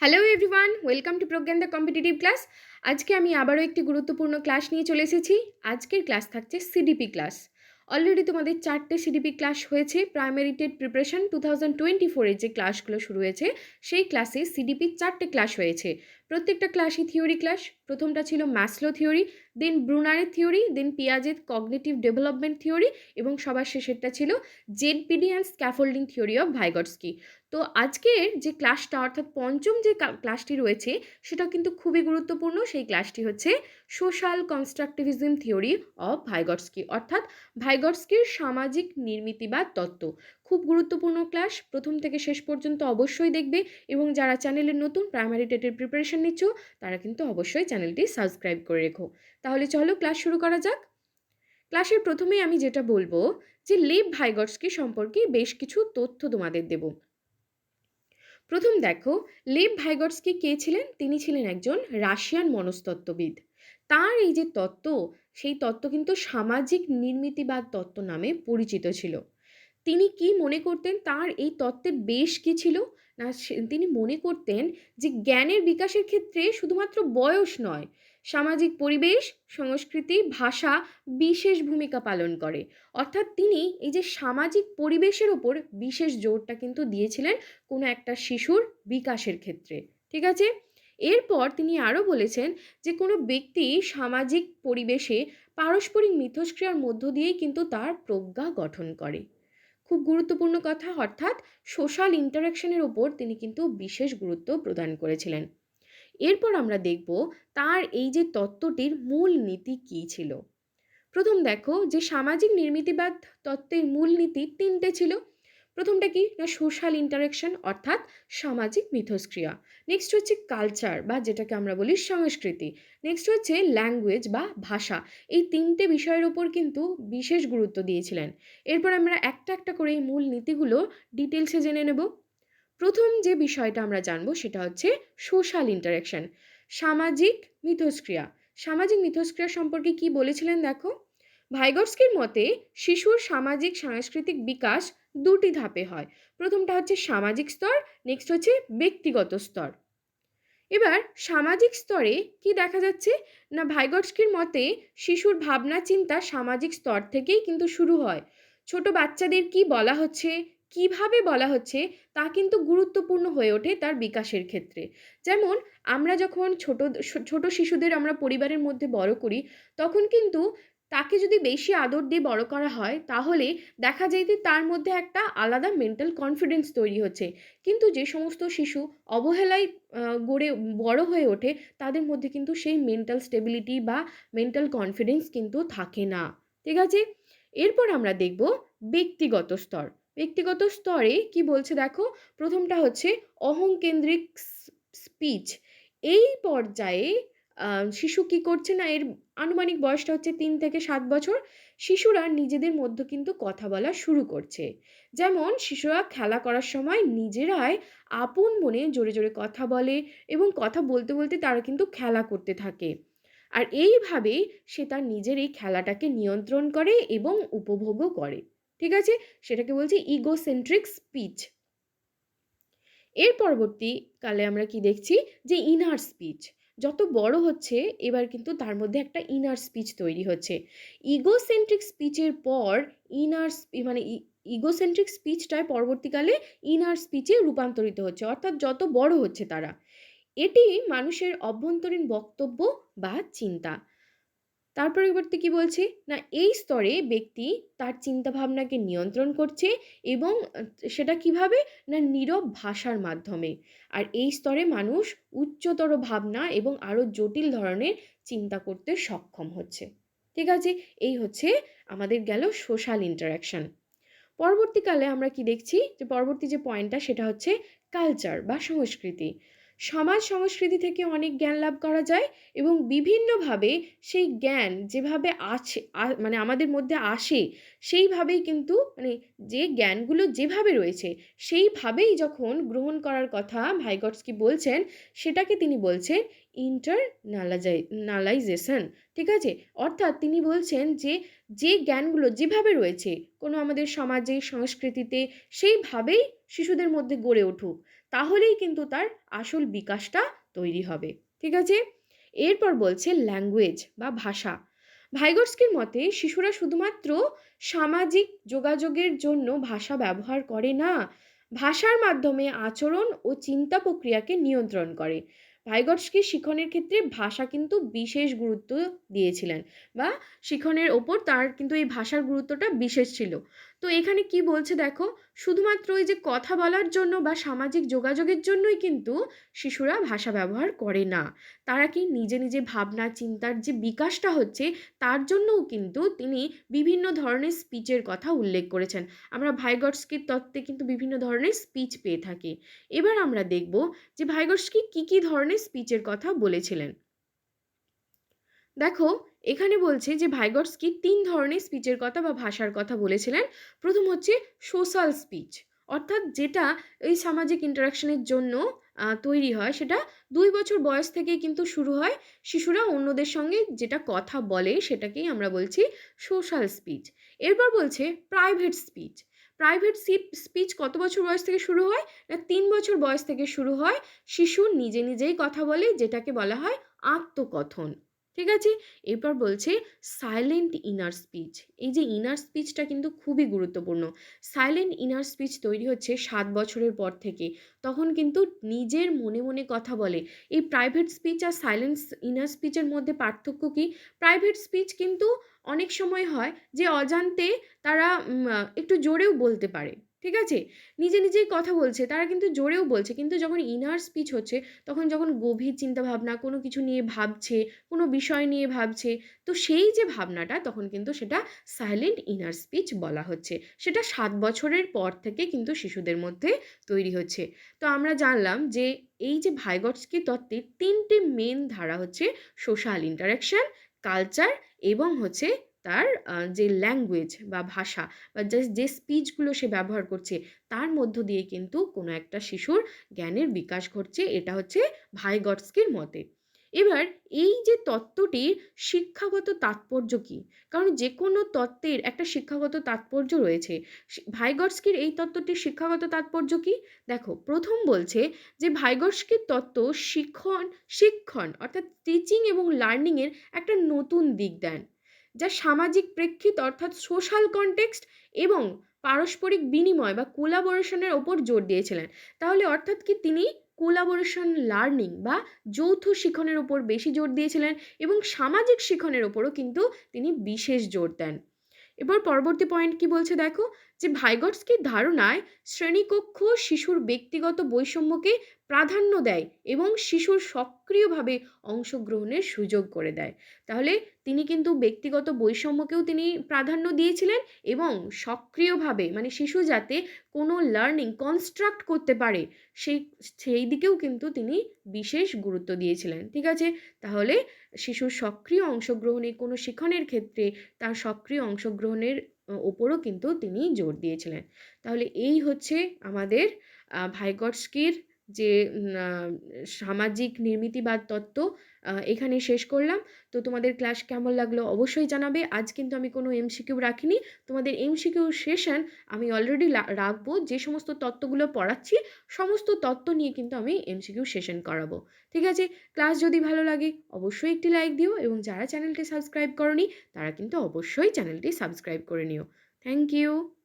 Hello everyone welcome to Pragyan the competitive class আজকে আমি আবারও একটি গুরুত্বপূর্ণ ক্লাস নিয়ে চলে এসেছি। আজকের ক্লাস থাকছে সিডিপি ক্লাস অলরেডি তোমাদের চারটে সিডিপি ক্লাস হয়েছে। Primary TET preparation two thousand twenty ফোরের যে ক্লাসগুলো শুরু হয়েছে, সেই ক্লাসে সিডিপির চারটে ক্লাস হয়েছে। প্রত্যেকটা ক্লাসই থিওরি ক্লাস প্রথমটা ছিল ম্যাসলো থিওরি দেন ব্রুনারের থিওরি দেন পিয়াজের কগনেটিভ ডেভেলপমেন্ট থিওরি এবং সবার শেষেরটা ছিল ZPD and scaffolding theory of Vygotsky তো আজকের যে ক্লাসটা অর্থাৎ পঞ্চম যে ক্লাসটি রয়েছে, সেটা কিন্তু খুবই গুরুত্বপূর্ণ। সেই ক্লাসটি হচ্ছে social constructivism theory of Vygotsky অর্থাৎ ভাইগটসকির সামাজিক নির্মিতিবাদ তত্ত্ব। খুব গুরুত্বপূর্ণ ক্লাস প্রথম থেকে শেষ পর্যন্ত অবশ্যই দেখবে এবং যারা চ্যানেলের নতুন প্রাইমারি টেটের প্রিপারেশন নিচ্ছ, তারা কিন্তু অবশ্যই চ্যানেলটি সাবস্ক্রাইব করে রেখো। তাহলে চলো ক্লাস শুরু করা যাক। ক্লাসের প্রথমেই আমি যেটা বলব যে লেভ ভাইগটসকি সম্পর্কে বেশ কিছু তথ্য তোমাদের দেবো। প্রথম দেখো লেভ ভাইগটসকি কে ছিলেন? তিনি ছিলেন একজন রাশিয়ান মনস্তত্ত্ববিদ। তার এই যে তত্ত্ব, সেই তত্ত্ব কিন্তু সামাজিক নির্মিতিবাদ তত্ত্ব নামে পরিচিত ছিল। তিনি কি মনে করতেন? তার এই তত্ত্বের বেশ কি ছিল? না তিনি মনে করতেন যে জ্ঞানের বিকাশের ক্ষেত্রে শুধুমাত্র বয়স নয়, সামাজিক পরিবেশ, সংস্কৃতি, ভাষা বিশেষ ভূমিকা পালন করে। অর্থাৎ তিনি এই যে সামাজিক পরিবেশের ওপর বিশেষ জোরটা কিন্তু দিয়েছিলেন কোনো একটা শিশুর বিকাশের ক্ষেত্রে। ঠিক আছে? এরপর তিনি আরও বলেছেন যে কোনো ব্যক্তি সামাজিক পরিবেশে পারস্পরিক মিথস্ক্রিয়ার মধ্য দিয়েই কিন্তু তার প্রজ্ঞা গঠন করে। খুব গুরুত্বপূর্ণ কথা। অর্থাৎ সোশ্যাল ইন্টারাকশনের ওপর তিনি কিন্তু বিশেষ গুরুত্ব প্রদান করেছিলেন। এরপর আমরা দেখব তার এই যে তত্ত্বটির মূল নীতি কী ছিল। প্রথম দেখো যে সামাজিক নির্মিতিবাদ তত্ত্বের মূল নীতি তিনটে ছিল। প্রথমটা কি? না সোশ্যাল ইন্টারাকশন, অর্থাৎ সামাজিক মিথস্ক্রিয়া। নেক্সট হচ্ছে কালচার, বা যেটাকে আমরা বলি সংস্কৃতি। নেক্সট হচ্ছে ল্যাঙ্গুয়েজ বা ভাষা। এই তিনটে বিষয়ের ওপর কিন্তু বিশেষ গুরুত্ব দিয়েছিলেন। এরপর আমরা একটা একটা করে এই মূল নীতিগুলো ডিটেলসে জেনে নেব। প্রথম যে বিষয়টা আমরা জানব সেটা হচ্ছে সোশ্যাল ইন্টারাকশন। সামাজিক মিথস্ক্রিয়া। সামাজিক মিথস্ক্রিয়া সম্পর্কে কি বলেছিলেন দেখো? ভাইগটস্কির মতে, শিশুর সামাজিক, সাংস্কৃতিক বিকাশ দুটি ধাপে হয়। প্রথমটা হচ্ছে সামাজিক স্তর নেক্সট হচ্ছে ব্যক্তিগত স্তর। এবার সামাজিক স্তরে কি দেখা যাচ্ছে? না ভাইগটস্কির মতে শিশুর ভাবনা, চিন্তা সামাজিক স্তর থেকেই কিন্তু শুরু হয়। ছোট বাচ্চাদের কি বলা হচ্ছে, কীভাবে বলা হচ্ছে, তা কিন্তু গুরুত্বপূর্ণ হয়ে ওঠে তার বিকাশের ক্ষেত্রে। যেমন আমরা যখন ছোট ছোট শিশুদের আমরা পরিবারের মধ্যে বড় করি, তখন কিন্তু তাকে যদি বেশি আদর দিয়ে বড় করা হয়, তাহলে দেখা যায় যে তার মধ্যে একটা আলাদা মেন্টাল কনফিডেন্স তৈরি হচ্ছে। কিন্তু যে সমস্ত শিশু অবহেলায় গড়ে বড় হয়ে ওঠে, তাদের মধ্যে কিন্তু সেই মেন্টাল স্টেবিলিটি বা মেন্টাল কনফিডেন্স কিন্তু থাকে না। ঠিক আছে? এরপর আমরা দেখব ব্যক্তিগত স্তর। ব্যক্তিগত স্তরে কি বলছে দেখো? প্রথমটা হচ্ছে অহংকেন্দ্রিক স্পিচ। এই পর্যায়ে শিশু কি করছে না, এর আনুমানিক বয়সটা হচ্ছে তিন থেকে সাত বছর। শিশুরা নিজেদের মধ্যে কিন্তু কথা বলা শুরু করছে। যেমন, শিশুরা খেলা করার সময় নিজেরাই আপন মনে জোরে জোরে কথা বলে এবং কথা বলতে বলতে তারা কিন্তু খেলা করতে থাকে। আর এইভাবেই সে তার নিজের এই খেলাটাকে নিয়ন্ত্রণ করে এবং উপভোগও করে। ঠিক আছে? সেটাকে বলছি ইগোসেন্ট্রিক স্পিচ এর পরবর্তীকালে আমরা কি দেখছি? যে ইনার স্পিচ যত বড় হচ্ছে, এবার কিন্তু তার মধ্যে একটা ইনার স্পিচ তৈরি হচ্ছে। ইগোসেন্ট্রিক স্পিচের পর ইনার মানে ইগোসেন্ট্রিক স্পিচটায় পরবর্তীকালে ইনার স্পিচে রূপান্তরিত হচ্ছে, অর্থাৎ যত বড় হচ্ছে তারা। এটি মানুষের অভ্যন্তরীণ বক্তব্য বা চিন্তা। তার পরিবর্তে কি বলছে? না, এই স্তরে ব্যক্তি তার চিন্তাভাবনাকে নিয়ন্ত্রণ করছে এবং সেটা কীভাবে? না, নীরব ভাষার মাধ্যমে। আর এই স্তরে মানুষ উচ্চতর ভাবনা এবং আরও জটিল ধরনের চিন্তা করতে সক্ষম হচ্ছে। ঠিক আছে, এই হচ্ছে আমাদের গেল সোশ্যাল ইন্টারাকশন পরবর্তীকালে আমরা কি দেখছি? যে পরবর্তী যে পয়েন্টটা সেটা হচ্ছে কালচার বা সংস্কৃতি। সমাজ সংস্কৃতি থেকে অনেক জ্ঞান লাভ করা যায় এবং বিভিন্নভাবে সেই জ্ঞান যেভাবে আছে মানে আমাদের মধ্যে আসে, সেইভাবেই কিন্তু মানে যে জ্ঞানগুলো যেভাবে রয়েছে, সেইভাবেই যখন গ্রহণ করার কথা ভাইগটসকি বলছেন, সেটাকে তিনি বলছেন ইন্টারনালাইজেশন ঠিক আছে? অর্থাৎ তিনি বলছেন যে যে জ্ঞানগুলো যেভাবে রয়েছে, কোনো আমাদের সমাজে, সংস্কৃতিতে, সেইভাবেই শিশুদের মধ্যে গড়ে উঠুক। তাহলেই কিন্তু তার আসল বিকাশটা তৈরি হবে। ঠিক আছে? এরপর বলছে ল্যাঙ্গুয়েজ বা ভাষা। ভাইগটস্কির মতে শিশুরা শুধুমাত্র সামাজিক যোগাযোগের জন্য ভাষা ব্যবহার করে না, ভাষার মাধ্যমে আচরণ ও চিন্তা প্রক্রিয়াকে নিয়ন্ত্রণ করে। ভাইগটস্কি শিখনের ক্ষেত্রে ভাষা কিন্তু বিশেষ গুরুত্ব দিয়েছিলেন বা শিখনের ওপর তার কিন্তু এই ভাষার গুরুত্বটা বিশেষ ছিল। তো এখানে কি বলছে দেখো? শুধুমাত্র ওই যে কথা বলার জন্য বা সামাজিক যোগাযোগের জন্যই কিন্তু শিশুরা ভাষা ব্যবহার করে না। তারা কি নিজে নিজে ভাবনা, চিন্তার যে বিকাশটা হচ্ছে, তার জন্যও কিন্তু তিনি বিভিন্ন ধরনের স্পিচের কথা উল্লেখ করেছেন। আমরা ভাইগটস্কির তত্ত্বে কিন্তু বিভিন্ন ধরনের স্পিচ পেয়ে থাকি। এবার আমরা দেখব যে ভাইগটস্কি কী কী ধরনের স্পিচের কথা বলেছিলেন। দেখো এখানে বলছে যে ভাইগটস্কি তিন ধরনের স্পিচের কথা বা ভাষার কথা বলেছিলেন। প্রথম হচ্ছে সোশ্যাল স্পিচ, অর্থাৎ যেটা এই সামাজিক ইন্টারাকশনের জন্য তৈরি হয়, সেটা দুই বছর বয়স থেকেই কিন্তু শুরু হয়। শিশুরা অন্যদের সঙ্গে যেটা কথা বলে সেটাকেই আমরা বলছি সোশ্যাল স্পিচ। এরপর বলছে প্রাইভেট স্পিচ প্রাইভেট স্পিচ কত বছর বয়স থেকে শুরু হয়? না, তিন বছর বয়স থেকে শুরু হয়। শিশু নিজে নিজেই কথা বলে, যেটাকে বলা হয় আত্মকথন। ঠিক আছে? এরপর বলছে সাইলেন্ট ইনার স্পিচ এই যে ইনার স্পিচটা কিন্তু খুবই গুরুত্বপূর্ণ। সাইলেন্ট ইনার স্পিচ তৈরি হচ্ছে সাত বছরের পর থেকে। তখন কিন্তু নিজের মনে মনে কথা বলে। এই প্রাইভেট স্পিচ আর সাইলেন্স ইনার স্পিচের মধ্যে পার্থক্য কী? প্রাইভেট স্পিচ কিন্তু অনেক সময় হয় যে অজান্তে তারা একটু জোরেও বলতে পারে। ঠিক আছে? নিজে নিজেই কথা বলছে, তারা কিন্তু জোরেও বলছে, কিন্তু যখন ইনার স্পিচ হচ্ছে, তখন যখন গভীর চিন্তাভাবনা, কোনো কিছু নিয়ে ভাবছে, কোনো বিষয় নিয়ে ভাবছে, তো সেই যে ভাবনাটা, তখন কিন্তু সেটা সাইলেন্ট ইনার স্পিচ বলা হচ্ছে। সেটা সাত বছরের পর থেকে কিন্তু শিশুদের মধ্যে তৈরি হচ্ছে। তো আমরা জানলাম যে এই যে ভাইগটস্কি তত্ত্বের তিনটে মেন ধারা হচ্ছে সোশ্যাল ইন্টারাকশান কালচার এবং হচ্ছে তার যে ল্যাঙ্গুয়েজ বা ভাষা বা যে স্পিচগুলো সে ব্যবহার করছে, তার মধ্য দিয়ে কিন্তু কোনো একটা শিশুর জ্ঞানের বিকাশ ঘটছে। এটা হচ্ছে ভাইগটস্কির মতে। এবার এই যে তত্ত্বটির শিক্ষাগত তাৎপর্য কী? কারণ যে কোনো তত্ত্বের একটা শিক্ষাগত তাৎপর্য রয়েছে। ভাইগটস্কির এই তত্ত্বটির শিক্ষাগত তাৎপর্য কী? দেখো, প্রথম বলছে যে ভাইগটস্কির তত্ত্ব শিক্ষণ শিক্ষণ অর্থাৎ টিচিং এবং লার্নিংয়ের একটা নতুন দিক দেন। যা সামাজিক প্রেক্ষিত অর্থাৎ সোশ্যাল কনটেক্সট এবং পারস্পরিক বিনিময় বা কোলাবোরেশনের ওপর জোর দিয়েছিলেন। তাহলে অর্থাৎ কি তিনি কোলাবোরেশন লার্নিং বা যৌথ শিখনের ওপর বেশি জোর দিয়েছিলেন এবং সামাজিক শিখনের ওপরও কিন্তু তিনি বিশেষ জোর দেন। এবার পরবর্তী পয়েন্ট কি বলছে দেখো? যে ভাইগটস্কির ধারণায় শ্রেণীকক্ষ শিশুর ব্যক্তিগত বৈষম্যকে প্রাধান্য দেয় এবং শিশুর সক্রিয়ভাবে অংশগ্রহণের সুযোগ করে দেয়। তাহলে তিনি কিন্তু ব্যক্তিগত বৈষম্যকেও তিনি প্রাধান্য দিয়েছিলেন এবং সক্রিয়ভাবে মানে শিশু যাতে কোনো লার্নিং কনস্ট্রাক্ট করতে পারে, সেই সেই দিকেও কিন্তু তিনি বিশেষ গুরুত্ব দিয়েছিলেন। ঠিক আছে? তাহলে শিশুর সক্রিয় অংশগ্রহণে কোনো শিখনের ক্ষেত্রে তার সক্রিয় অংশগ্রহণের ওপরও কিন্তু তিনি জোর দিয়েছিলেন। তাহলে এই হচ্ছে আমাদের ভাইগটস্কির যে সামাজিক নির্মিতিবাদ তত্ত্ব এখানে শেষ করলাম। তো তোমাদের ক্লাস কেমন লাগল অবশ্যই জানাবে। আজ কিন্তু আমি কোনো এমসিকিউ রাখিনি। তোমাদের এমসিকিউ সেশন আমি অলরেডি রাখব। যে সমস্ত তত্ত্বগুলো পড়াচ্ছি, সমস্ত তত্ত্ব নিয়ে কিন্তু আমি এমসিকিউ সেশন করাবো। ঠিক আছে? ক্লাস যদি ভালো লাগে, অবশ্যই একটি লাইক দিও এবং যারা চ্যানেলটি সাবস্ক্রাইব করনি, তারা কিন্তু অবশ্যই চ্যানেলটি সাবস্ক্রাইব করে নিও। Thank you!